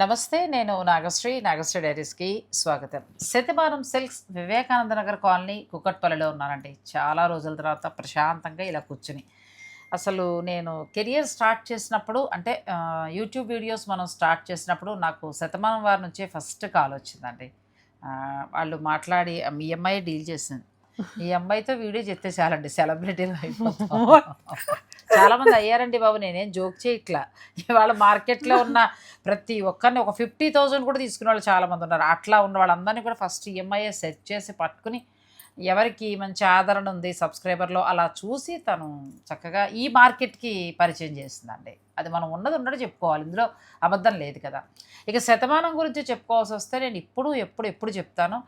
నమస్తే నేను నాగశ్రీ నాగశ్రీ డైరీస్కి స్వాగతం. శతమానం సిల్క్స్ వివేకానంద నగర్ కాలనీ కుక్కట్పల్లిలో ఉన్నానండి. చాలా రోజుల తర్వాత ప్రశాంతంగా ఇలా కూర్చుని. అసలు నేను కెరియర్ స్టార్ట్ చేసినప్పుడు అంటే యూట్యూబ్ వీడియోస్ మనం స్టార్ట్ చేసినప్పుడు నాకు శతమానం వారి నుంచే ఫస్ట్ కాల్ వచ్చిందండి. వాళ్ళు మాట్లాడి మీ అమ్మాయి డీల్ చేసింది. ఈ అమ్మాయితో వీడియో చెప్తే చాలండి సెలబ్రిటీలు అయిపోతాం చాలా మంది అయ్యారండి బాబు నేనేం జోక్ చేయట్లా. ఇవాళ మార్కెట్లో ఉన్న ప్రతి ఒక్కరిని ఒక ఫిఫ్టీ థౌజండ్ కూడా తీసుకునే వాళ్ళు చాలా మంది ఉన్నారు. అట్లా ఉన్న వాళ్ళందరినీ కూడా ఫస్ట్ ఈఎంఐ సెట్ చేసి పట్టుకుని ఎవరికి మంచి ఆదరణ ఉంది సబ్స్క్రైబర్లో అలా చూసి తను చక్కగా ఈ మార్కెట్కి పరిచయం చేస్తుందండి అది మనం ఉన్నది ఉన్నట్టు చెప్పుకోవాలి. ఇందులో అబద్ధం లేదు కదా. ఇక శతమానం గురించి చెప్పుకోవాల్సి వస్తే నేను ఇప్పుడు ఎప్పుడు ఎప్పుడు చెప్తాను.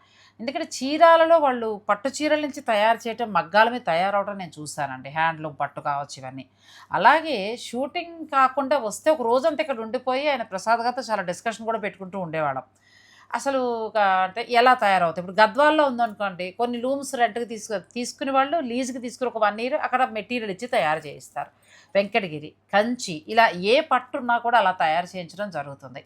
ఎందుకంటే చీరాలలో వాళ్ళు పట్టు చీరల నుంచి తయారు చేయటం మగ్గాల మీద తయారవడం నేను చూశానండి. హ్యాండ్లూమ్ పట్టు కావచ్చు ఇవన్నీ. అలాగే షూటింగ్ కాకుండా వస్తే ఒక రోజంతా ఇక్కడ ఉండిపోయి ఆయన ప్రసాద్ గారితో చాలా డిస్కషన్ కూడా పెట్టుకుంటూ ఉండేవాళ్ళం. అసలు ఒక అంటే ఎలా తయారవుతాయి? ఇప్పుడు గద్వాల్లో ఉందనుకోండి కొన్ని లూమ్స్ రెంట్కి తీసుకు తీసుకునే వాళ్ళు లీజుకి తీసుకుని ఒక వన్ ఇయర్ అక్కడ మెటీరియల్ ఇచ్చి తయారు చేయిస్తారు. వెంకటగిరి కంచి ఇలా ఏ పట్టు ఉన్నా కూడా అలా తయారు చేయించడం జరుగుతుంది.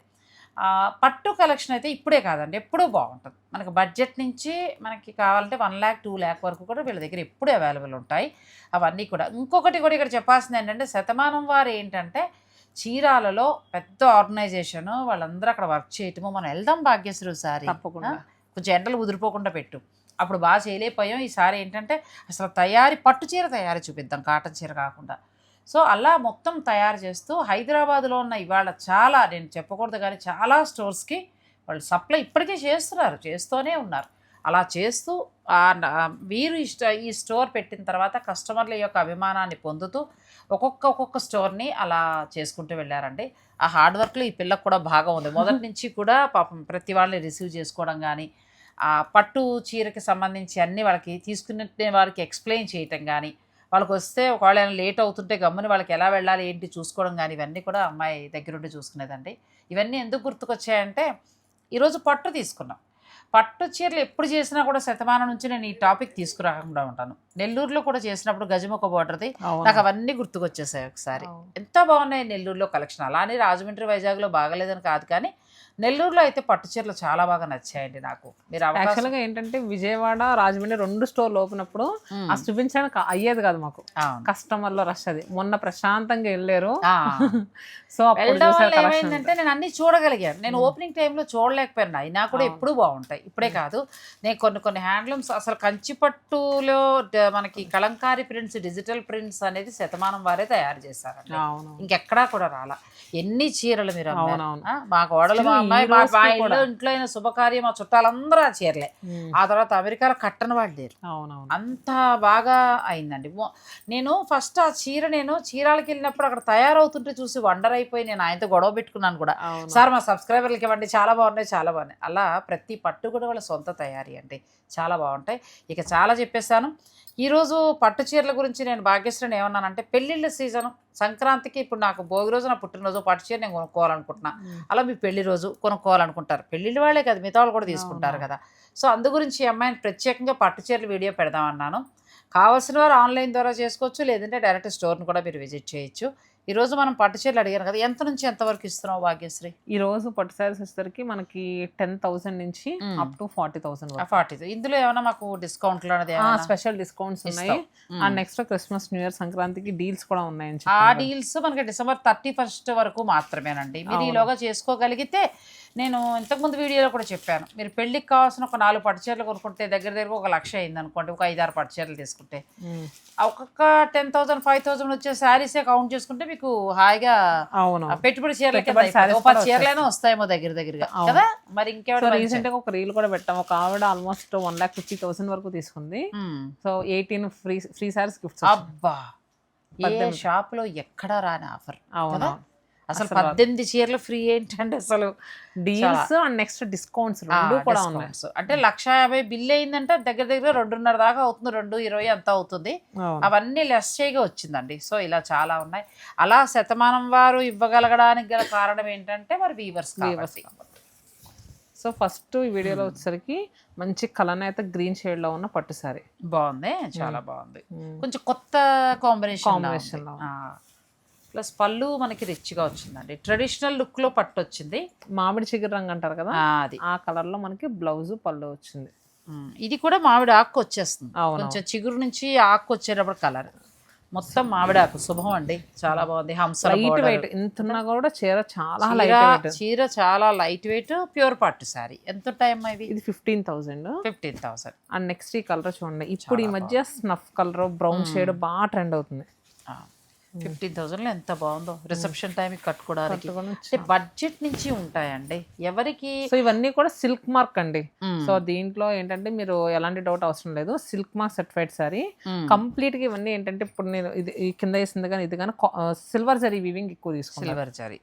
పట్టు కలెక్షన్ అయితే ఇప్పుడే కాదండి ఎప్పుడూ బాగుంటుంది. మనకి బడ్జెట్ నుంచి మనకి కావాలంటే వన్ ల్యాక్ టూ ల్యాక్ వరకు కూడా వీళ్ళ దగ్గర ఎప్పుడూ అవైలబుల్ ఉంటాయి. అవన్నీ కూడా. ఇంకొకటి కూడా ఇక్కడ చెప్పాల్సింది ఏంటంటే శతమానం వారు ఏంటంటే చీరాలలో పెద్ద ఆర్గనైజేషన్ వాళ్ళందరూ అక్కడ వర్క్ చేయటము. మనం వెళ్దాం భాగ్యశ్రీ ఒకసారి. తప్పకుండా. కొంచెం ఎండలు ఉదిరిపోకుండా పెట్టు. అప్పుడు బాగా చేయలేకపోయాం. ఈసారి ఏంటంటే అసలు తయారీ పట్టు చీర తయారీ చూపిద్దాం. కాటన్ చీర కాకుండా. సో అలా మొత్తం తయారు చేస్తూ హైదరాబాద్లో ఉన్న ఇవాళ చాలా నేను చెప్పకూడదు కానీ చాలా స్టోర్స్కి వాళ్ళు సప్లై ఇప్పటికే చేస్తున్నారు చేస్తూనే ఉన్నారు. అలా చేస్తూ వీరు ఇష్ట ఈ స్టోర్ పెట్టిన తర్వాత కస్టమర్ల యొక్క అభిమానాన్ని పొందుతూ ఒక్కొక్క ఒక్కొక్క స్టోర్ని అలా చేసుకుంటూ వెళ్ళారండి. ఆ హార్డ్ వర్క్లో ఈ పిల్లకు కూడా బాగా ఉంది. మొదటి నుంచి కూడా పాపం ప్రతి వాళ్ళని రిసీవ్ చేసుకోవడం కానీ ఆ పట్టు చీరకి సంబంధించి అన్ని వాళ్ళకి తీసుకునే వారికి ఎక్స్ప్లెయిన్ చేయటం కానీ వాళ్ళకి వస్తే ఒకవేళ ఏమైనా లేట్ అవుతుంటే గమ్ముని వాళ్ళకి ఎలా వెళ్ళాలి ఏంటి చూసుకోవడం కానీ ఇవన్నీ కూడా అమ్మాయి దగ్గరుండి చూసుకునేదండి. ఇవన్నీ ఎందుకు గుర్తుకొచ్చాయంటే ఈరోజు పట్టు తీసుకున్నాం. పట్టు చీరలు ఎప్పుడు చేసినా కూడా శతమానం నుంచి నేను ఈ టాపిక్ తీసుకురాకుండా ఉంటాను నెల్లూరులో కూడా చేసినప్పుడు గజముఖ బార్డర్ది. నాకు అవన్నీ గుర్తుకొచ్చేసాయి ఒకసారి. ఎంత బాగున్నాయి నెల్లూరులో కలెక్షన్ అలానే రాజమండ్రి వైజాగ్లో బాగలేదని కాదు కానీ నెల్లూరులో అయితే పట్టు చీరలు చాలా బాగా నచ్చాయండి నాకు మీరు అవకాశం యాక్చువల్గా ఏంటంటే విజయవాడ రాజమండ్రి రెండు స్టోర్లు ఓపెన్ అప్పుడు మ్మ్. ఆ చూపించడానికి అయ్యేది కాదు మాకు అవును. కస్టమర్లో రష్ అది మొన్న ప్రశాంతంగా వెళ్ళారు. సో ఏమైందంటే నేను అన్ని చూడగలిగాను నేను ఓపెనింగ్ టైంలో చూడలేకపోయాను అయినా కూడా. ఎప్పుడు బాగుంటాయి ఇప్పుడే కాదు. నేను కొన్ని కొన్ని హ్యాండ్లూమ్స్ అసలు కంచిపట్టులో మనకి కలంకారీ ప్రింట్స్ డిజిటల్ ప్రింట్స్ అనేది శతమానం వారే తయారు చేశారండి. ఇంకెక్కడా కూడా రాలా. ఎన్ని చీరలు మీరు మా కోడలు మా అమ్మాయి మా కూడా. ఇంట్లో అయిన శుభకార్యం మా చుట్టాలందరూ ఆ చీరలే. ఆ తర్వాత అమెరికాలో కట్టని వాళ్ళు లేరు. అంత బాగా అయిందండి. నేను ఫస్ట్ ఆ చీర నేను చీరాలకి వెళ్ళినప్పుడు అక్కడ తయారవుతుంటే చూసి వండర్ అయిపోయి నేను ఆయనతో గొడవ పెట్టుకున్నాను కూడా. సార్ మా సబ్స్క్రైబర్లకి ఇవ్వండి చాలా బాగున్నాయి చాలా బాగున్నాయి. అలా ప్రతి పట్టు కూడా వాళ్ళ సొంత తయారీ అండి. చాలా బాగుంటాయి. ఇక చాలా చెప్పేశాను. ఈరోజు పట్టు చీరల గురించి నేను భాగ్యశ్రీని ఏమన్నానంటే పెళ్ళిళ్ళ సీజన్ సంక్రాంతికి ఇప్పుడు నాకు భోగి రోజు నా పుట్టినరోజు పట్టు చీర నేను కొనుక్కోవాలనుకుంటున్నా. అలా మీ పెళ్ళి రోజు కొనుక్కోవాలనుకుంటారు. పెళ్ళిళ్ళ వాళ్ళే కదా మిగతా వాళ్ళు కూడా తీసుకుంటారు. కదా. సో అందు గురించి అమ్మాయిని ప్రత్యేకంగా పట్టు చీరల వీడియో పెడదామన్నాను కావాల్సిన వారు ఆన్లైన్ ద్వారా చేసుకోవచ్చు లేదంటే డైరెక్ట్ స్టోర్ని కూడా మీరు విజిట్ చేయొచ్చు. ఈరోజు మనం పట్టు చీరలు అడిగాను కదా ఎంత నుంచి ఎంత వరకు ఇస్తున్నావు భాగ్యశ్రీ ఈ రోజు పట్టు సారీస్ వచ్చేసరికి మనకి టెన్ థౌసండ్ నుంచి. Up to forty thousand forty ఇందులో ఏమైనా మాకు ఏమైనా స్పెషల్ డిస్కౌంట్స్ ఉన్నాయి. And next Christmas new year సంక్రాంతికి డీల్స్ కూడా ఉన్నాయని ఆ డీల్స్ మనకి డిసెంబర్ థర్టీ ఫస్ట్ వరకు మాత్రమేనండి మీరు. ఈలోగా చేసుకోగలిగితే నేను ఇంతకుముందు వీడియోలో కూడా చెప్పాను. మీరు పెళ్ళికి కావాల్సిన ఒక నాలుగు పట్టు చీరలు కొనుక్కుంటే దగ్గర దగ్గర ఒక లక్ష అయింది అనుకోండి ఒక ఐదారు పట్టు చీరలు తీసుకుంటే ఒక్కొక్క టెన్ థౌసండ్ ఫైవ్ థౌసండ్ వచ్చే శారీసే కౌంట్ చేసుకుంటే మీకు హాయిగా పెట్టుబడి ఒక కూడా చీరలైనా వస్తాయేమో దగ్గర దగ్గరగా. కదా? మరి ఇంకెవరు రీసెంట్గా ఒక రీల్ కూడా పెట్టాం. ఒక ఆవిడ almost one lakh fifty thousand వరకు తీసుకుంది. So eighteen free free sarees gifts అబ్బా. షాప్లో ఎక్కడా రాని ఆఫర్ అవును? అసలు పద్దెనిమిది చీరలు ఫ్రీ ఏంటంటే అసలు? డీల్స్ అండ్ నెక్స్ట్ డిస్కౌంట్స్ రెండు కూడా ఉన్నాయి. అంటే లక్ష యాభై బిల్ అయిందంటే దగ్గర దగ్గర రెండున్నర దాకా అవుతుంది రెండు ఇరవై అంత అవుతుంది. అవును. అవన్నీ లెస్ చేయగా వచ్చిందండి. సో ఇలా చాలా ఉన్నాయి. అలా శతమానం వారు ఇవ్వగలగడానికి గల కారణం ఏంటంటే మరి వీవర్స్ Weavers సో ఫస్ట్ ఈ వీడియోలో వచ్చేసరికి మంచి కలనేత గ్రీన్ షేడ్లో ఉన్న పట్టు సారీ బాగుంది. చాలా బాగుంది. మ్మ్. కొంచెం కొత్త కాంబినేషన్లో. ప్లస్ పళ్ళు మనకి రిచ్గా వచ్చిందండి. ట్రెడిషనల్ లుక్లో పట్టు వచ్చింది మామిడి చిగురు రంగు అంటారు కదా? అది. ఆ కలర్లో మనకి బ్లౌజ్ పళ్ళు వచ్చింది. ఇది కూడా మామిడి ఆకు వచ్చేస్తుంది. కొంచెం చిగురు నుంచి ఆకు వచ్చేటప్పుడు కలర్. మొత్తం మామిడి ఆకు. శుభం అండి. చాలా బాగుంది. హంసల లైట్. వెయిట్ ఇంత ఉన్నా కూడా చీర చాలా లైట్ చీర చాలా లైట్ వెయిట్ ప్యూర్ పట్టు శారీ ఎంత టైం ఇది ఇది fifteen thousand fifteen thousand and next ఈ కలర్ చూడండి. ఇప్పుడు ఈ మధ్య స్నఫ్ కలర్ బ్రౌన్ షేడ్ బాగా ట్రెండ్ అవుతుంది. ఫిఫ్టీన్ థౌసండ్లో ఎంత బాగుందో రిసెప్షన్ టైంకి కట్టుకోవడానికి. అంటే బడ్జెట్ నుంచి ఉంటాయండి. ఎవరికి సో ఇవన్నీ కూడా సిల్క్ మార్క్ అండి. సో దీంట్లో ఏంటంటే మీరు ఎలాంటి డౌట్ అవసరం లేదు. Silk mark certified saree. కంప్లీట్గా ఇవన్నీ ఏంటంటే ఇప్పుడు నేను ఇది కింద వేసింది కానీ ఇది కానీ సిల్వర్ జరీ వీవింగ్ ఎక్కువ తీసుకున్నాను సిల్వర్ జరీ.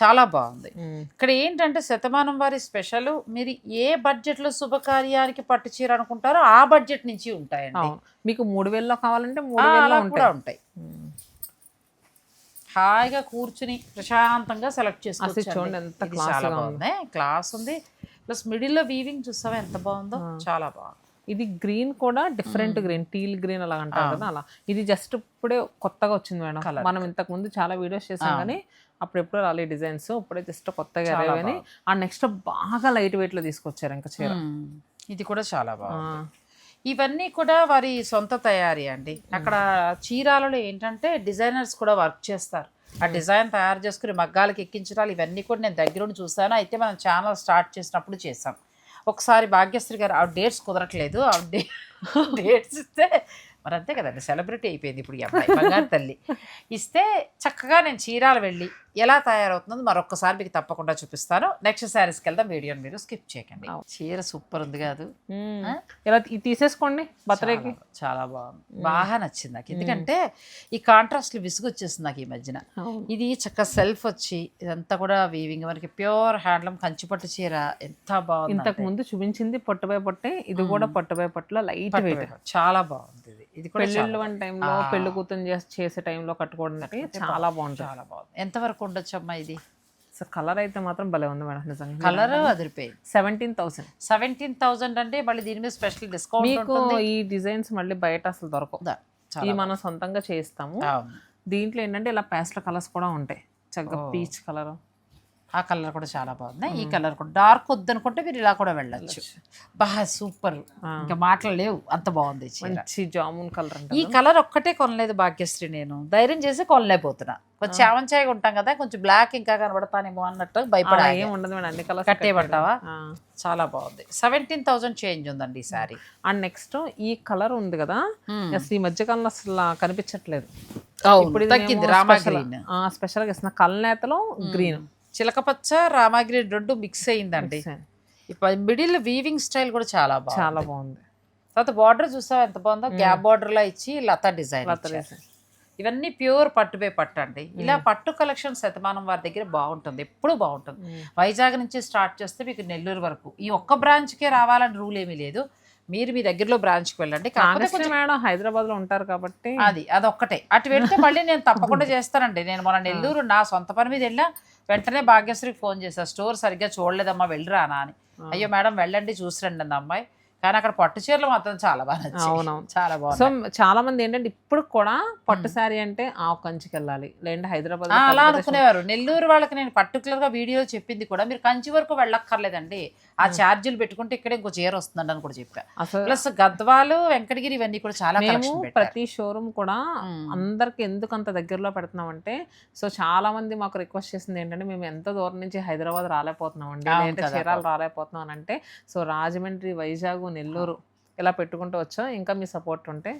చాలా బాగుంది. ఇక్కడ ఏంటంటే శతమానం వారి స్పెషల్ మీరు ఏ బడ్జెట్లో శుభకార్యానికి పట్టు చీర అనుకుంటారో ఆ బడ్జెట్ నుంచి ఉంటాయండి. మీకు మూడు వేలలో కావాలంటే మూడు కూడా ఉంటాయి. హాయిగా కూర్చుని ప్రశాంతంగా సెలెక్ట్ అసలు చూడండి ఎంత చేసుకోవచ్చు చాలా బాగుంది. క్లాస్ ఉంది. ప్లస్ మిడిల్లో వీవింగ్ చూస్తావా ఎంత బాగుందో? చాలా బాగుంది. ఇది గ్రీన్ కూడా డిఫరెంట్ గ్రీన్ టీల్ గ్రీన్ అలా అంటారు కదా అలా. ఇది జస్ట్ ఇప్పుడే కొత్తగా వచ్చింది మేడం. మనం ఇంతకు ముందు చాలా వీడియోస్ చేసాం కానీ అప్పుడు ఎప్పుడు రాలే డిజైన్స్. ఇప్పుడే జస్ట్ కొత్తగా అరేవని ఆ నెక్స్ట్ బాగా లైట్ వెయిట్లో తీసుకొచ్చారు ఇంకా చీర. ఇది కూడా చాలా బాగుంది. ఇవన్నీ కూడా వారి సొంత తయారీ అండి. అక్కడ చీరాలలో ఏంటంటే డిజైనర్స్ కూడా వర్క్ చేస్తారు. ఆ డిజైన్ తయారు చేసుకుని మగ్గాలకి ఎక్కించడాలు ఇవన్నీ కూడా నేను దగ్గరుండి చూస్తాను అయితే మనం ఛానల్ స్టార్ట్ చేసినప్పుడు చేసాం ఒకసారి భాగ్యశ్రీ గారు ఆ డేట్స్ కుదరట్లేదు. ఆ డే డేట్స్ ఇస్తే మరి అంతే కదండి సెలబ్రిటీ అయిపోయింది ఇప్పుడు ఈ అమ్మాయి బంగారు తల్లి. ఇస్తే చక్కగా నేను చీరాలు వెళ్ళి ఎలా తయారవుతుందో మరొకసారి మీకు తప్పకుండా చూపిస్తాను. నెక్స్ట్ శారీస్కి వెళ్దాం. వీడియోని మీరు స్కిప్ చేయకండి. చీర సూపర్ ఉంది కాదు. మ్మ్. ఇలా తీసేసుకోండి బర్త్డేకి. చాలా- బాగుంది. బాగా నచ్చింది నాకు. ఎందుకంటే ఈ కాంట్రాస్ట్లు విసుగొచ్చేసింది నాకు ఈ మధ్యన. ఇది చక్కగా సెల్ఫ్ వచ్చి ఇదంతా కూడా వీవింగ్ మనకి ప్యూర్ హ్యాండ్లూమ్ కంచిపట్టు చీర ఎంత బాగుంది ఇంతకు ముందు చూపించింది పొట్టుపై పొట్టే ఇది కూడా పొట్టుపై పొట్టులో లైట్ వెయిట్ చాలా బాగుంది ఇది. ఇది కూడా పెళ్ళిళ్ళు టైంలో పెళ్ళి కూతురు చేసి టైంలో కట్టుకోవడానికి చాలా బాగుంటుంది. చాలా బాగుంది. ఎంతవరకు ఉండొచ్చు అమ్మా ఇది. సో కలర్ అయితే మాత్రం భలే ఉంది మేడం నిజంగా. కలర్ అదిరిపోయింది. Seventeen thousand. సెవెంటీన్ థౌసండ్ అంటే మళ్ళీ దీని మీద స్పెషల్ డిస్కౌంట్ మీకు ఈ డిజైన్స్ మళ్ళీ బయట అసలు దొరకవు. ఇవి మనం సొంతంగా చేస్తాము. దీంట్లో ఏంటంటే ఇలా పేస్టల్ కలర్స్ కూడా ఉంటాయి. చక్కగా పీచ్ కలర్ ఆ కలర్ కూడా చాలా బాగుంది. ఈ కలర్ కూడా డార్క్ వద్దనుకుంటే మీరు ఇలా కూడా వెళ్ళొచ్చు. బాగా సూపర్. ఇంకా మాటలు లేవు. అంత బాగుంది మంచి జామున్ కలర్ ఈ కలర్ ఒక్కటే కొనలేదు భాగ్యశ్రీ నేను. ధైర్యం చేసి కొనలేకపోతున్నా. కొంచెం చావంచాయిగా ఉంటాం కదా కొంచెం బ్లాక్ ఇంకా కనబడతానేమో అన్నట్టు భయపడా ఏం ఉండదు మేడం అన్ని కట్టేయమంటావా చాలా బాగుంది. సెవెంటీన్ థౌసండ్ చేంజ్ ఉందండి ఈ సారీ. అండ్ నెక్స్ట్ ఈ కలర్ ఉంది కదా అసలు ఈ మధ్య కాలంలో అసలు కనిపించట్లేదు. ఇప్పుడు తగ్గింది. రామా గ్రీన్ స్పెషల్గా ఇస్తున్న కల్నేతలో గ్రీన్ చిలకపచ్చ రామా గ్రీన్ రెండు మిక్స్ అయిందండి. ఇప్పుడు మిడిల్ వీవింగ్ స్టైల్ కూడా చాలా బాగుంది. చాలా బాగుంది. తర్వాత బార్డర్ చూసావా ఎంత బాగుందో? గ్యాప్ బార్డర్ లా ఇచ్చి లతా డిజైన్. ఇవన్నీ ప్యూర్ పట్టుపై పట్టు అండి. ఇలా పట్టు కలెక్షన్ శతమానం వారి దగ్గర బాగుంటుంది. ఎప్పుడు బాగుంటుంది. వైజాగ్ నుంచి స్టార్ట్ చేస్తే మీకు నెల్లూరు వరకు. ఈ ఒక్క బ్రాంచ్కే రావాలని రూల్ ఏమీ లేదు. మీరు మీ దగ్గరలో బ్రాంచ్కి వెళ్ళండి. కాకపోతే నాగశ్రీ మేడం హైదరాబాద్లో ఉంటారు కాబట్టి అది అదొక్కటే. అటు వెళ్తే మళ్ళీ నేను తప్పకుండా చేస్తానండి. నేను మన నెల్లూరు నా సొంత పని మీద వెళ్ళినా వెంటనే భాగ్యశ్రీకి ఫోన్ చేశా. స్టోర్ సరిగ్గా చూడలేదమ్మా వెళ్ళిరానా అని అయ్యో మేడం వెళ్ళండి చూసిరండి అన్న అమ్మాయి. కానీ అక్కడ పట్టు చీరలు మాత్రం చాలా బాగా అవునవును. చాలా సో బాగుంది చాలా మంది ఏంటంటే ఇప్పుడు కూడా పట్టు శారీ అంటే ఆవు కంచికి వెళ్ళాలి లేదంటే హైదరాబాద్ ఆ, అలా అనుకునేవారు. నెల్లూరు వాళ్ళకి నేను పర్టికులర్గా వీడియో చెప్పింది కూడా మీరు కంచి వరకు వెళ్ళక్కర్లేదండి. ఆ ఛార్జీలు పెట్టుకుంటే ఇక్కడ ఇంకో చీర వస్తుందండి అని కూడా చెప్పా. ప్లస్ గద్వాలు వెంకటగిరి ఇవన్నీ కూడా చాలా మేము ప్రతి షోరూమ్ కూడా అందరికి ఎందుకు అంత దగ్గరలో పెడుతున్నామంటే సో చాలా మంది మాకు రిక్వెస్ట్ చేసింది ఏంటంటే మేము ఎంత దూరం నుంచి హైదరాబాద్ రాలేకపోతున్నాం అండి. చీరాలు రాలేకపోతున్నాం అని అంటే సో రాజమండ్రి వైజాగ్ నెల్లూరు. ఇలా పెట్టుకుంటూ వచ్చాం? ఇంకా మీ సపోర్ట్ ఉంటే.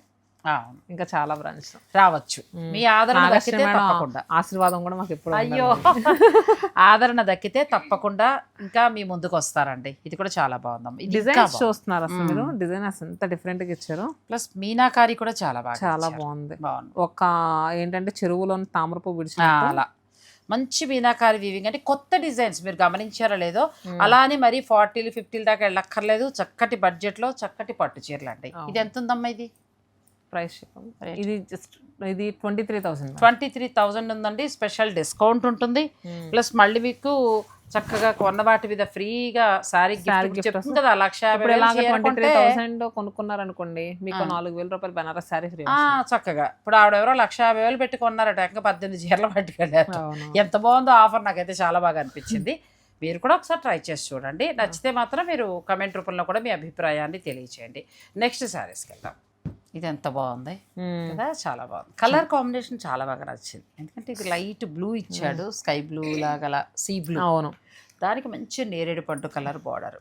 ఇంకా చాలా బ్రాంచ్. రావచ్చు. మీ ఆదరణ దక్కితే తప్పకుండా. ఆశీర్వాదం కూడా మాకు ఎప్పుడు అయ్యో. ఆదరణ దక్కితే తప్పకుండా ఇంకా మీ ముందుకు వస్తారండి. ఇది కూడా చాలా బాగుందమ్మా. ఇది డిజైన్స్ చూస్తున్నారు అసలు మీరు. డిజైన్ అసలు ఎంత డిఫరెంట్గా ఇచ్చారు. ప్లస్ మీనాకారి కూడా చాలా బాగా చాలా. బాగుంది. బాగుంది. ఒక ఏంటంటే చెరువులోని తామరపు ఆ, విడిచిన అలా. మంచి మీనాకారి వీవింగ్ అంటే కొత్త డిజైన్స్ మీరు గమనించారో లేదో అలా అని మరి ఫార్టీలు ఫిఫ్టీలు దాకా వెళ్ళక్కర్లేదు. చక్కటి బడ్జెట్లో చక్కటి పట్టు చీరలు అండి. ఇది ఎంత ఉందమ్మా ఇది? ప్రైస్ ఇది జస్ట్ ఇది twenty three thousand twenty three thousand ఉందండి. స్పెషల్ డిస్కౌంట్ ఉంటుంది. ప్లస్ మళ్ళీ మీకు చక్కగా కొన్న వాటి మీద ఫ్రీగా సారీ గిఫ్ట్ చెప్తుంది కదా లక్ష కొనుక్కున్నారనుకోండి మీకు నాలుగు వేల రూపాయలు బెనారస్ శారీ ఫ్రీ చక్కగా. ఇప్పుడు ఆవిడ ఎవరో లక్ష యాభై వేలు పెట్టి కొన్నారట ఇంకా పద్దెనిమిది చీరలు పట్టుకెళ్ళారు. ఎంత బాగుందో ఆఫర్ నాకైతే చాలా బాగా అనిపించింది. మీరు కూడా ఒకసారి ట్రై చేసి చూడండి. నచ్చితే మాత్రం మీరు కమెంట్ రూపంలో కూడా మీ అభిప్రాయాన్ని తెలియచేయండి. నెక్స్ట్ శారీస్కి వెళ్దాం. ఇది ఎంత బాగుంది. కదా చాలా బాగుంది. కలర్ కాంబినేషన్ చాలా బాగా నచ్చింది. ఎందుకంటే ఇది లైట్ బ్లూ ఇచ్చాడు స్కై బ్లూ లాగల సీ బ్లూ అవును. దానికి మంచి నేరేడు పండు కలర్ బార్డర్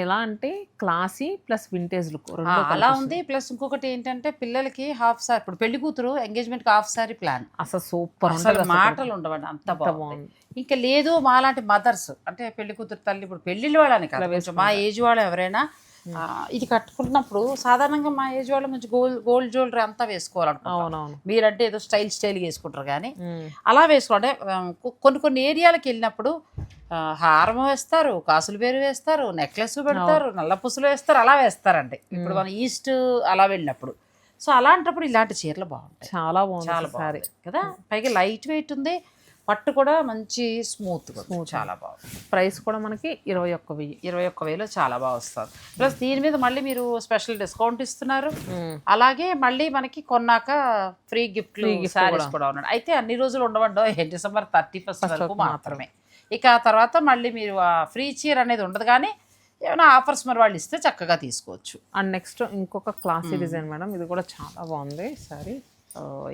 ఎలా అంటే క్లాసీ ప్లస్ వింటేజ్ లుక్ రెండు అలా ఉంది. ప్లస్ ఇంకొకటి ఏంటంటే పిల్లలకి హాఫ్ సారీ ఇప్పుడు పెళ్ళి కూతురు ఎంగేజ్మెంట్ హాఫ్ సారీ ప్లాన్ అసలు సూపర్ అసలు మాటలు ఉండవండి అంత బాగుంది. ఇంకా లేదు మాలాంటి మదర్స్ అంటే పెళ్ళి కూతురు తల్లి ఇప్పుడు పెళ్ళిళ్ళు వాళ్ళని కాదు మా ఏజ్ వాళ్ళు ఎవరైనా ఇది కట్టుకున్నప్పుడు సాధారణంగా మా ఏజ్ వాళ్ళు మంచి గోల్డ్ గోల్డ్ జ్యువెలరీ అంతా వేసుకోవాలనుకుంటాం. అవునవును. మీరంటే ఏదో స్టైల్ స్టైల్ వేసుకుంటారు కానీ మ్మ్. అలా వేసుకోండి కొన్ని కొన్ని ఏరియాలకు వెళ్ళినప్పుడు హారం వేస్తారు కాసులు పేరు వేస్తారు నెక్లెస్ పెడతారు నల్ల పుసులు వేస్తారు అలా వేస్తారండి. ఇప్పుడు మన ఈస్ట్ అలా వెళ్ళినప్పుడు. సో అలాంటప్పుడు ఇలాంటి చీరలు బాగుంటాయి. చాలా బాగుంది చాలా బాగుంది కదా? పైగా లైట్ వెయిట్ ఉంది. పట్టు కూడా మంచి స్మూత్ చాలా బాగుంది. ప్రైస్ కూడా మనకి ఇరవై ఒక్క వెయ్యి ఇరవై ఒక్క వేలు చాలా బాగా వస్తుంది. ప్లస్ దీని మీద మళ్ళీ మీరు స్పెషల్ డిస్కౌంట్ ఇస్తున్నారు. అలాగే మళ్ళీ మనకి కొన్నాక ఫ్రీ గిఫ్ట్లు శారీస్ కూడా. ఉన్నాయి. అయితే అన్ని రోజులు ఉండవండో డిసెంబర్ థర్టీ ఫస్ట్ వరకు మాత్రమే. ఇక ఆ తర్వాత మళ్ళీ మీరు ఆ ఫ్రీ చీర అనేది ఉండదు కానీ ఏమైనా ఆఫర్స్ మరి వాళ్ళు ఇస్తే చక్కగా తీసుకోవచ్చు. అండ్ నెక్స్ట్ ఇంకొక క్లాసీ డిజైన్ మేడం. ఇది కూడా చాలా బాగుంది సారీ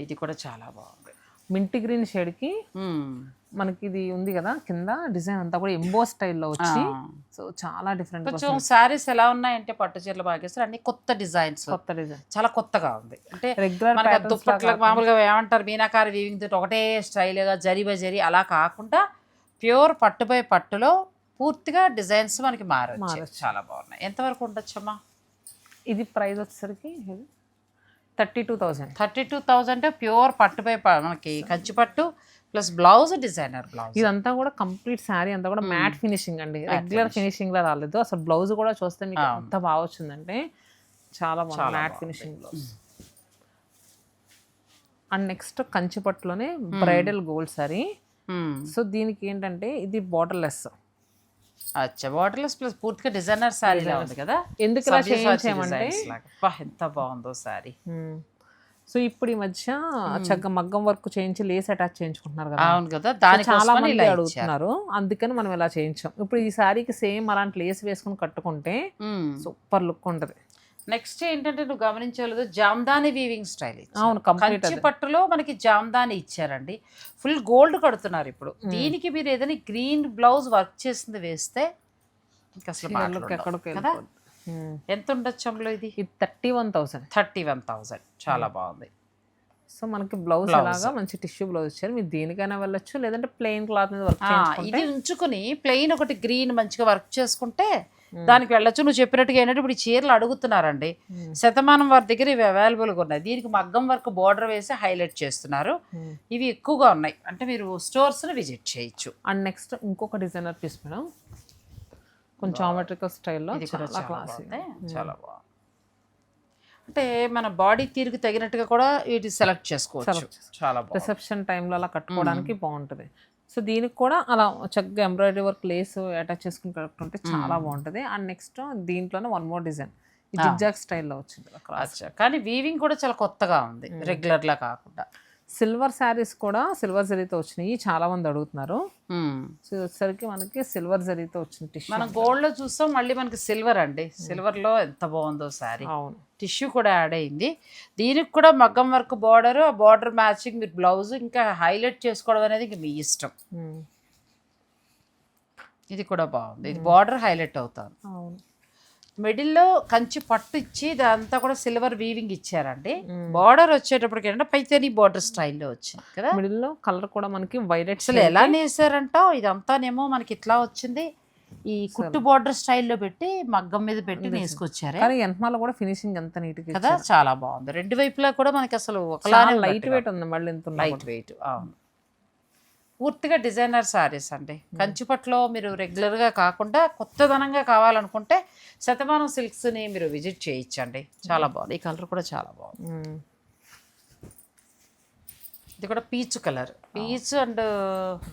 ఇది కూడా చాలా బాగుంది. మింటి గ్రీన్ షేడ్కి మ్మ్. మనకి ఇది ఉంది కదా కింద డిజైన్ అంతా కూడా ఎంబో స్టైల్లో వచ్చి. సో చాలా డిఫరెంట్ కొంచెం శారీస్ ఎలా ఉన్నాయంటే పట్టు చీరలు బాగా వేస్తారు అన్ని కొత్త డిజైన్స్. కొత్త డిజైన్. చాలా కొత్తగా ఉంది. అంటే రెగ్యులర్ దుప్పట్లకు మామూలుగా ఏమంటారు మీనాకారి వీవింగ్ తోటి ఒకటే స్టైల్గా జరి బై జరి అలా కాకుండా ప్యూర్ పట్టుపై పట్టులో పూర్తిగా డిజైన్స్ మనకి మారచ్చు చాలా బాగున్నాయి. ఎంతవరకు ఉండొచ్చమ్మా? ఇది ప్రైస్ వచ్చేసరికి thirty two thousand. Thirty two thousand pure పట్టుపై మనకి కంచి పట్టు ప్లస్ బ్లౌజ్ డిజైనర్ బ్లౌజ్. ఇదంతా కూడా కంప్లీట్ శారీ అంతా కూడా మ్యాట్ ఫినిషింగ్ అండి. Regular finishing. లా రాలేదు. అసలు బ్లౌజ్ కూడా చూస్తే మీకు ఎంత బాగా వచ్చిందంటే చాలా బాగుంది. Matte finishing blouse. And next Kanchi పట్టులోనే bridal gold sari so దీనికి ఏంటంటే ఇది బార్డర్లెస్ అచ్చా బాటిల్స్ ప్లస్ పూర్తిగా డిజైనర్ శారీ ఉంది కదా? ఎందుకు ఇలా. అబ్బా, ఎంత బాగుందో శారీ సో ఇప్పుడు ఈ మధ్య చక్కగా మగ్గం వర్క్ చేయించి లేస్ అటాచ్ చేయించుకుంటున్నారు కదా? అవును కదా చాలా దానికోసం మంది అడుగుతున్నారు. అందుకని మనం ఇలా చేయించాం. ఇప్పుడు ఈ శారీకి సేమ్ అలాంటి లేస్ వేసుకుని కట్టుకుంటే సూపర్ లుక్ ఉంటది. నెక్స్ట్ ఏంటంటే నువ్వు గమనించలేదు జామ్దాని వీవింగ్ స్టైల్ అవును కంచి పట్టులో మనకి జామ్దాని ఇచ్చారండి. ఫుల్ గోల్డ్ కడుతున్నారు ఇప్పుడు. దీనికి మీరు ఏదైనా గ్రీన్ బ్లౌజ్ వర్క్ చేసింది వేస్తే ఇంకా అసలు కదా. ఎంత ఉండొచ్చు అందులో ఇది? Thirty one thousand thirty one thousand చాలా బాగుంది. సో మనకి బ్లౌజ్ లాగా మంచి టిష్యూ బ్లౌజ్ ఇచ్చారు. మీరు దీనికైనా వెళ్ళొచ్చు. లేదంటే ప్లెయిన్ క్లాత్ మీద వర్క్ ఇది ఉంచుకుని ప్లెయిన్ ఒకటి గ్రీన్ మంచిగా వర్క్ చేసుకుంటే దానికి వెళ్ళొచ్చు. నువ్వు చెప్పినట్టుగా ఏంటంటే ఇప్పుడు ఈ చీరలు అడుగుతున్నారండి. శతమానం వారి దగ్గర ఇవి అవైలబుల్గా ఉన్నాయి. దీనికి మగ్గం వర్క్ బోర్డర్ వేసి హైలైట్ చేస్తున్నారు. ఇవి ఎక్కువగా ఉన్నాయి. అంటే మీరు స్టోర్స్ని విజిట్ చేయొచ్చు. అండ్ నెక్స్ట్ ఇంకొక డిజైనర్ పీస్ మేడం కొంచెం జామెట్రికల్ స్టైల్లో చాలా క్లాస్ చాలా బాగుంది. అంటే మన బాడీ తీరుకు తగినట్టుగా కూడా వీటి సెలెక్ట్ చేసుకోవచ్చు. చాలా రిసెప్షన్ టైంలో అలా కట్టుకోవడానికి బాగుంటుంది. సో దీనికి కూడా అలా చక్కగా ఎంబ్రాయిడరీ వర్క్ లేస్ అటాచ్ చేసుకుని కట్టుకుంటే చాలా బాగుంటుంది. అండ్ నెక్స్ట్ దీంట్లోనే వన్ మోర్ డిజైన్ జిగ్జాగ్ స్టైల్లో వచ్చింది. కానీ వీవింగ్ కూడా చాలా కొత్తగా ఉంది. రెగ్యులర్ లా కాకుండా. సిల్వర్ శారీస్ కూడా సిల్వర్ జరీతో వచ్చినాయి. చాలా మంది అడుగుతున్నారు. మ్మ్. సో వచ్చేసరికి మనకి సిల్వర్ జరీతో వచ్చిన టిష్యూ మనం గోల్డ్లో చూస్తాం మళ్ళీ మనకి సిల్వర్ అండి. సిల్వర్లో ఎంత బాగుందో సారీ అవును. టిష్యూ కూడా యాడ్ అయింది. దీనికి కూడా మగ్గం వర్క్ బార్డర్ ఆ బార్డర్ మ్యాచింగ్ మీరు బ్లౌజ్ ఇంకా హైలైట్ చేసుకోవడం అనేది ఇంక మీ ఇష్టం. ఇది కూడా బాగుంది. ఇది బార్డర్ హైలైట్ అవుతుంది అవును. మిడిల్లో కంచి పట్టు ఇచ్చి ఇదంతా కూడా సిల్వర్ వీవింగ్ ఇచ్చారండి. బార్డర్ వచ్చేటప్పటికి ఏంటంటే పైతేని బార్డర్ స్టైల్లో వచ్చింది కదా. మిడిల్లో కలర్ కూడా మనకి వైలెట్ అసలు ఎలా నేసారంటావు ఇదంతానేమో మనకి ఇట్లా వచ్చింది. ఈ కుట్టు బార్డర్ స్టైల్లో పెట్టి మగ్గం మీద పెట్టి నేసుకొచ్చారే. కానీ వెనకాల కూడా ఫినిషింగ్ ఎంత నీట్గా కదా చాలా బాగుంది. రెండు వైపులా కూడా మనకి అసలు ఒకలానే లైట్ వెయిట్ ఉంది మళ్ళీ ఎంత లైట్ వెయిట్ అవును. పూర్తిగా డిజైనర్ శారీస్ అండి. కంచిపట్లో మీరు రెగ్యులర్గా కాకుండా కొత్తదనంగా కావాలనుకుంటే శతమానం సిల్క్స్ని మీరు విజిట్ చేయించండి చాలా బాగుంది. ఈ కలర్ కూడా చాలా బాగుంది. ఉమ్. ఇది కూడా peach colour. Peach and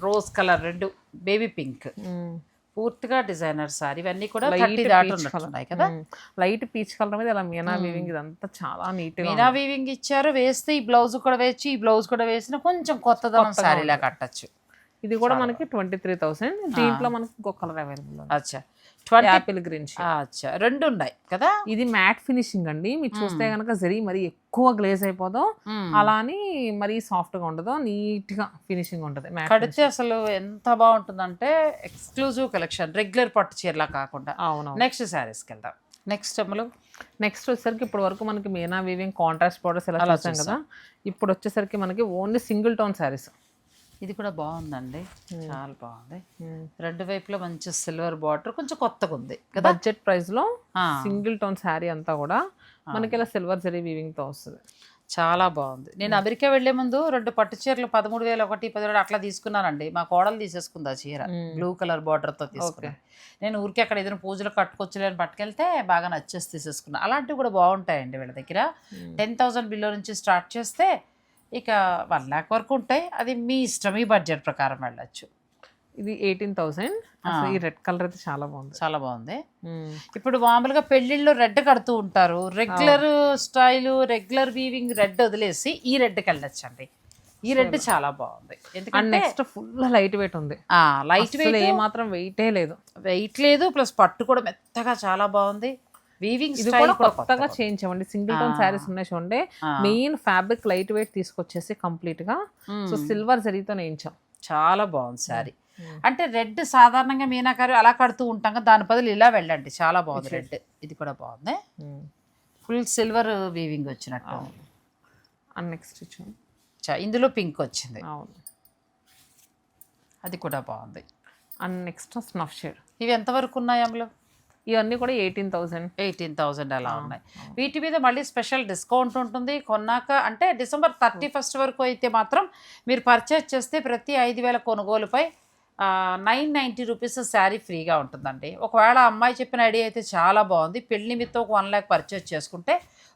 rose colour రెండు బేబీ పింక్. పూర్తిగా డిజైనర్ సారీ. ఇవన్నీ కూడా థర్టీ దాటి ఉన్నట్టున్నాయి కదా. లైట్ పీచ్ కలర్ మీద ఇలా మీనా వీవింగ్ ఇదంతా చాలా నీట్ మీనా వీవింగ్ ఇచ్చారు. వేస్తే ఈ బ్లౌజ్ కూడా వేసి ఈ బ్లౌజ్ కూడా వేసిన కొంచెం కొత్తదనం శారీలా కట్టచ్చు. ఇది కూడా మనకి ట్వంటీ త్రీ థౌసండ్ దీంట్లో మనకి ఇంకో కలర్ అవైలబుల్ అచ్చా. యాపిల్ గ్రీన్ అచ్చా రెండు ఉన్నాయి కదా? ఇది మ్యాట్ ఫినిషింగ్ అండి. మీరు చూస్తే కనుక జరీ మరి ఎక్కువ గ్లేజ్ అయిపోదు. అలా అని మరీ సాఫ్ట్గా ఉండదు. నీట్గా ఫినిషింగ్ ఉంటుంది కడితే అసలు ఎంత బాగుంటుందంటే ఎక్స్క్లూజివ్ కలెక్షన్ రెగ్యులర్ పట్టు చీరలా కాకుండా. అవును నెక్స్ట్ శారీస్కి వెళ్దాం. నెక్స్ట్ అమ్మలు నెక్స్ట్ వచ్చేసరికి ఇప్పటి వరకు మనకి మీనా వీవింగ్ కాంట్రాస్ట్ బోర్డర్స్ అలా చూసాం. కదా. ఇప్పుడు వచ్చేసరికి మనకి ఓన్లీ సింగిల్ టోన్ శారీస్. ఇది కూడా బాగుందండి. చాలా బాగుంది. రెండు వైపులో మంచి సిల్వర్ బార్డర్ కొంచెం కొత్తగా ఉంది కదా? బడ్జెట్ ప్రైస్లో సింగిల్ టోన్ శారీ అంతా కూడా మనకి ఇలా సిల్వర్ జరీ వీవింగ్తో వస్తుంది. చాలా బాగుంది. నేను అమెరికా వెళ్ళే ముందు రెండు పట్టు చీరలు పదమూడు వేలు ఒకటి పదిహేడు అట్లా తీసుకున్నానండి. మా కోడలు తీసేసుకుంది ఆ చీర. బ్లూ కలర్ బార్డర్తో తీసుకున్నాను నేను ఊరికి అక్కడ ఏదైనా పూజలు కట్టుకొచ్చులే అని పట్టుకెళ్తే బాగా నచ్చేసి తీసేసుకున్నా. అలాంటివి కూడా బాగుంటాయండి వీళ్ళ దగ్గర. టెన్ థౌసండ్ బిలో నుంచి స్టార్ట్ చేస్తే ఇక వన్ ల్యాక్ వరకు ఉంటాయి అది మీ ఇష్టం మీ బడ్జెట్ ప్రకారం వెళ్ళచ్చు. ఇది ఎయిటీన్ థౌసండ్ అసలు ఈ రెడ్ కలర్ అయితే చాలా బాగుంది. చాలా బాగుంది. ఇప్పుడు మామూలుగా పెళ్ళిళ్ళు రెడ్ కడుతూ ఉంటారు. Regular style regular weaving red వదిలేసి ఈ రెడ్కి వెళ్ళొచ్చండి. ఈ రెడ్ చాలా బాగుంది. ఎందుకంటే నెక్స్ట్ ఫుల్ లైట్ వెయిట్ ఉంది లైట్ వెయిట్ ఏ మాత్రం వెయిటే లేదు. వెయిట్ లేదు ప్లస్ పట్టు కూడా మెత్తగా చాలా బాగుంది. వీవింగ్ ఇది స్టైల్ కూడా కొత్తగా చేయించామండి. సింగిల్ టోన్ శారీస్ ఉన్నాయి చూడండి. మెయిన్ ఫ్యాబ్రిక్ లైట్ వెయిట్ తీసుకొచ్చేసి కంప్లీట్గా. సో సిల్వర్ జరీతో నేయించాం. చాలా బాగుంది శారీ. అంటే రెడ్ సాధారణంగా మీనాకారి అలా కడుతూ ఉంటాం కదా దాని బదులు ఇలా వెళ్ళండి. చాలా బాగుంది రెడ్. ఇది కూడా బాగుంది. ఫుల్ సిల్వర్ వీవింగ్ వచ్చినట్టు. అండ్ నెక్స్ట్ ఇందులో పింక్ వచ్చింది. అవును. అది కూడా బాగుంది. And next snuff shade. ఇవి ఎంతవరకు ఉన్నాయి అమలు ఇవన్నీ కూడా ఎయిటీన్ థౌసండ్. ఎయిటీన్ థౌజండ్ అలా ఉన్నాయి. వీటి మీద మళ్ళీ స్పెషల్ డిస్కౌంట్ ఉంటుంది. కొన్నాక అంటే డిసెంబర్ థర్టీ ఫస్ట్ వరకు అయితే మాత్రం మీరు పర్చేజ్ చేస్తే ప్రతి ఐదు వేల కొనుగోలుపై నైన్ నైంటీ రూపీస్ శారీ ఫ్రీగా ఉంటుందండి. ఒకవేళ అమ్మాయి చెప్పిన ఐడియా అయితే చాలా బాగుంది. పెళ్ళి నిమిత్తం ఒక వన్ ల్యాక్ పర్చేజ్ చేసుకుంటే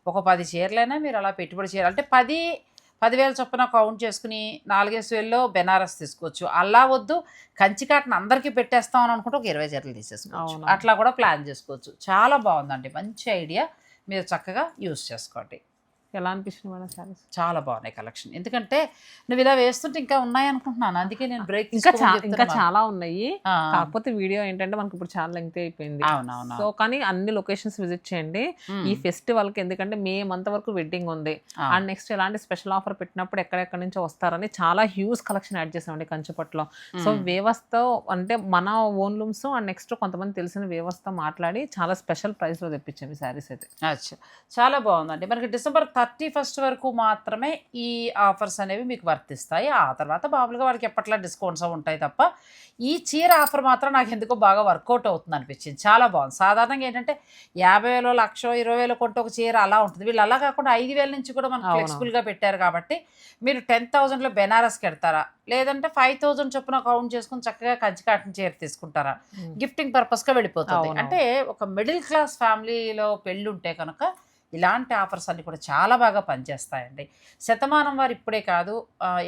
ఒక పది చీరలైనా మీరు అలా పెట్టుబడి చేయాలి. అంటే పది పదివేల చొప్పున కౌంట్ చేసుకుని నాలుగేసి వేలలో బెనారస్ తీసుకోవచ్చు. అలా వద్దు. కంచి కాటన్ అందరికీ పెట్టేస్తాం అని అనుకుంటే ఒక ఇరవై చీరలు తీసేసుకోవచ్చు. అట్లా కూడా ప్లాన్ చేసుకోవచ్చు. చాలా బాగుందండి. మంచి ఐడియా మీరు చక్కగా యూస్ చేసుకోండి. ఎలా అనిపించింది మేడం శారీస్? చాలా బాగున్నాయి కలెక్షన్. ఎందుకంటే నువ్వు ఇలా వేస్తుంటే ఇంకా ఉన్నాయి అనుకుంటున్నాను అందుకే నేను బ్రేక్ ఇంకా ఇంకా చాలా ఉన్నాయి. కాకపోతే వీడియో ఏంటంటే మనకి ఇప్పుడు చాలా లెంగ్త్ అయిపోయింది. సో కానీ అన్ని లొకేషన్స్ విజిట్ చేయండి. ఈ ఫెస్టివల్కి ఎందుకంటే మే మంత్ వరకు వెడ్డింగ్ ఉంది. అండ్ నెక్స్ట్ ఎలాంటి స్పెషల్ ఆఫర్ పెట్టినప్పుడు ఎక్కడెక్కడి నుంచో వస్తారని చాలా హ్యూజ్ కలెక్షన్ యాడ్ చేసామండి కంచిపట్లో సో వేవస్తో అంటే మన ఓన్ లూమ్స్ అండ్ నెక్స్ట్ కొంతమంది తెలిసిన వేవస్తో మాట్లాడి చాలా స్పెషల్ ప్రైస్లో తెప్పించాము ఈ శారీస్ అయితే. అచ్చా. చాలా బాగుందండి. మనకి డిసెంబర్ థర్టీ ఫస్ట్ వరకు మాత్రమే ఈ ఆఫర్స్ అనేవి మీకు వర్తిస్తాయి. ఆ తర్వాత మామూలుగా వాళ్ళకి ఎప్పట్లా డిస్కౌంట్స్ ఉంటాయి తప్ప ఈ చీర ఆఫర్ మాత్రం నాకు ఎందుకో బాగా వర్కౌట్ అవుతుంది అనిపించింది. చాలా బాగుంది. సాధారణంగా ఏంటంటే యాభై వేలు లక్ష ఇరవై వేలు కొంటే ఒక చీర అలా ఉంటుంది. వీళ్ళు అలా కాకుండా ఐదు వేల నుంచి కూడా మనకు అవును. ఫ్లెక్సిబుల్గా పెట్టారు కాబట్టి మీరు టెన్ థౌజండ్లో బెనారస్కి వెళ్తారా లేదంటే ఫైవ్ థౌజండ్ చొప్పున కౌంట్ చేసుకుని చక్కగా కంచి కాటన్ చీర తీసుకుంటారా? గిఫ్టింగ్ పర్పస్గా వెళ్ళిపోతుంది. అంటే ఒక మిడిల్ క్లాస్ ఫ్యామిలీలో పెళ్ళి ఉంటే కనుక ఇలాంటి ఆఫర్స్ అన్ని కూడా చాలా బాగా పనిచేస్తాయండి. శతమానం వారు ఇప్పుడే కాదు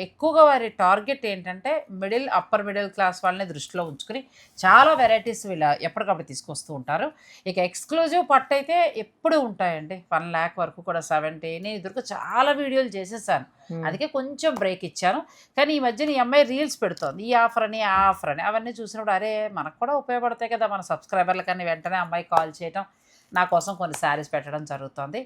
ఎక్కువగా వారి టార్గెట్ ఏంటంటే మిడిల్ అప్పర్ మిడిల్ క్లాస్ వాళ్ళని దృష్టిలో ఉంచుకుని చాలా వెరైటీస్ వీళ్ళ ఎప్పటికప్పుడు తీసుకొస్తూ ఉంటారు. ఇక ఎక్స్క్లూజివ్ పట్టు అయితే ఎప్పుడు ఉంటాయండి. వన్ ల్యాక్ వరకు కూడా సెవెంటీ నేను ఇద్దరు చాలా వీడియోలు చేసేసాను. అందుకే కొంచెం బ్రేక్ ఇచ్చాను. కానీ ఈ మధ్యన ఈ అమ్మాయి రీల్స్ పెడుతోంది. ఈ ఆఫర్ అని ఆ ఆఫర్ అని. అవన్నీ చూసినప్పుడు అరే మనకు కూడా ఉపయోగపడతాయి కదా మన సబ్స్క్రైబర్లకని వెంటనే అమ్మాయి కాల్ చేయటం. నా కోసం కొన్ని శారీస్ పెట్టడం జరుగుతుంది.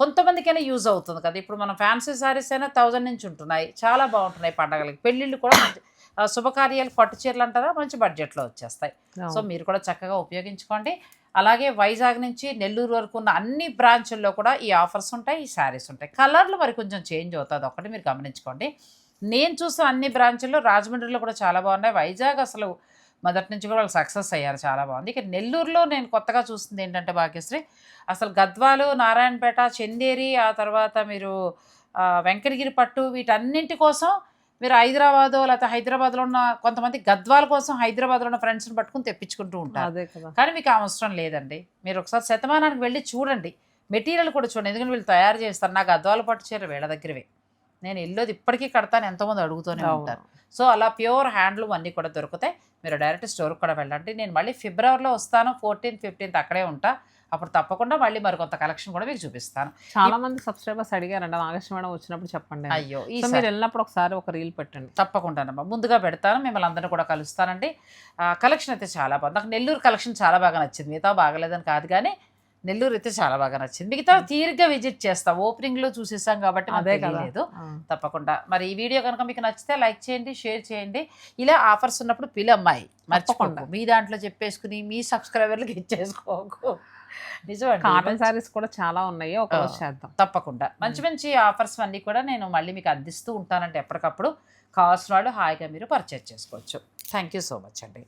కొంతమందికైనా యూజ్ అవుతుంది కదా. ఇప్పుడు మనం ఫ్యాన్సీ శారీస్ అయినా థౌజండ్ నుంచి ఉంటున్నాయి. చాలా బాగుంటున్నాయి పండగలకి. పెళ్ళిళ్ళు కూడా మంచి శుభకార్యాలు పట్టు చీరలు అంటారా? మంచి బడ్జెట్లో వచ్చేస్తాయి. సో మీరు కూడా చక్కగా ఉపయోగించుకోండి. అలాగే వైజాగ్ నుంచి నెల్లూరు వరకు ఉన్న అన్ని బ్రాంచుల్లో కూడా ఈ ఆఫర్స్ ఉంటాయి ఈ శారీస్ ఉంటాయి. కలర్లు మరి కొంచెం చేంజ్ అవుతుంది. ఒకటి మీరు గమనించుకోండి. నేను చూసిన అన్ని బ్రాంచుల్లో రాజమండ్రిలో కూడా చాలా బాగున్నాయి. వైజాగ్ అసలు మొదటి నుంచి కూడా వాళ్ళు సక్సెస్ అయ్యారు చాలా బాగుంది. ఇక నెల్లూరులో నేను కొత్తగా చూస్తుంది ఏంటంటే భాగ్యశ్రీ. అసలు గద్వాలు నారాయణపేట చందేరి ఆ తర్వాత మీరు వెంకటగిరి పట్టు వీటన్నింటి కోసం మీరు హైదరాబాద్ లేకపోతే హైదరాబాద్లో ఉన్న కొంతమంది గద్వాల కోసం హైదరాబాద్లో ఉన్న ఫ్రెండ్స్ని పట్టుకుని తెప్పించుకుంటూ ఉంటారు. అదే కదా. కానీ మీకు ఆ అవసరం లేదండి. మీరు ఒకసారి శతమానానికి వెళ్ళి చూడండి. మెటీరియల్ కూడా చూడండి. ఎందుకంటే వీళ్ళు తయారు చేస్తారు. నాకు అద్వాల పట్టు చీర వీళ్ళ దగ్గరవే. నేను ఇల్లు ఇప్పటికీ కడతాను ఎంతోమంది అడుగుతూనే. ఉంటారు. సో అలా ప్యూర్ హ్యాండ్లూమ్ అన్నీ కూడా దొరుకుతాయి. మీరు డైరెక్ట్ స్టోర్కి కూడా వెళ్ళండి. నేను మళ్ళీ ఫిబ్రవరిలో వస్తాను ఫోర్టీన్త్ ఫిఫ్టీన్త్ అక్కడే ఉంటా. అప్పుడు తప్పకుండా మళ్ళీ మరికొంత కలెక్షన్ కూడా మీకు చూపిస్తాను. చాలా మంది సబ్స్క్రైబర్స్ అడిగారండి నాగేశ్వర మేడం వచ్చినప్పుడు చెప్పండి. అయ్యో ఈసారి మీరు వెళ్ళినప్పుడు ఒకసారి ఒక రీల్ పెట్టండి. తప్పకుండానమ్మా ముందుగా పెడతాను మిమ్మల్ని అందరినీ కూడా కలుస్తానండి. కలెక్షన్ అయితే చాలా బాగుంది. నాకు నెల్లూరు కలెక్షన్ చాలా బాగా నచ్చింది. మిగతా బాగలేదని కాదు కానీ నెల్లూరు అయితే చాలా బాగా నచ్చింది. మిగతా తీరిగ్గా విజిట్ చేస్తా. ఓపెనింగ్లో చూసేసాం కాబట్టి అదే కదా. లేదు. తప్పకుండా. మరి ఈ వీడియో కనుక మీకు నచ్చితే లైక్ చేయండి షేర్ చేయండి. ఇలా ఆఫర్స్ ఉన్నప్పుడు పిలమ్మాయి. మర్చిపోకు. తప్పకుండా. మీ దాంట్లో చెప్పేసుకుని మీ సబ్స్క్రైబర్లకు ఇచ్చేసుకోకు. కాటన్ శారీస్ కూడా చాలా ఉన్నాయి. ఒక. చేద్దాం. తప్పకుండా. మంచి మంచి ఆఫర్స్ అన్నీ కూడా నేను మళ్ళీ మీకు అందిస్తూ ఉంటానంటే ఎప్పటికప్పుడు. కావాల్సిన వాళ్ళు హాయిగా మీరు పర్చేజ్ చేసుకోవచ్చు. థ్యాంక్ యూ సో మచ్ అండి.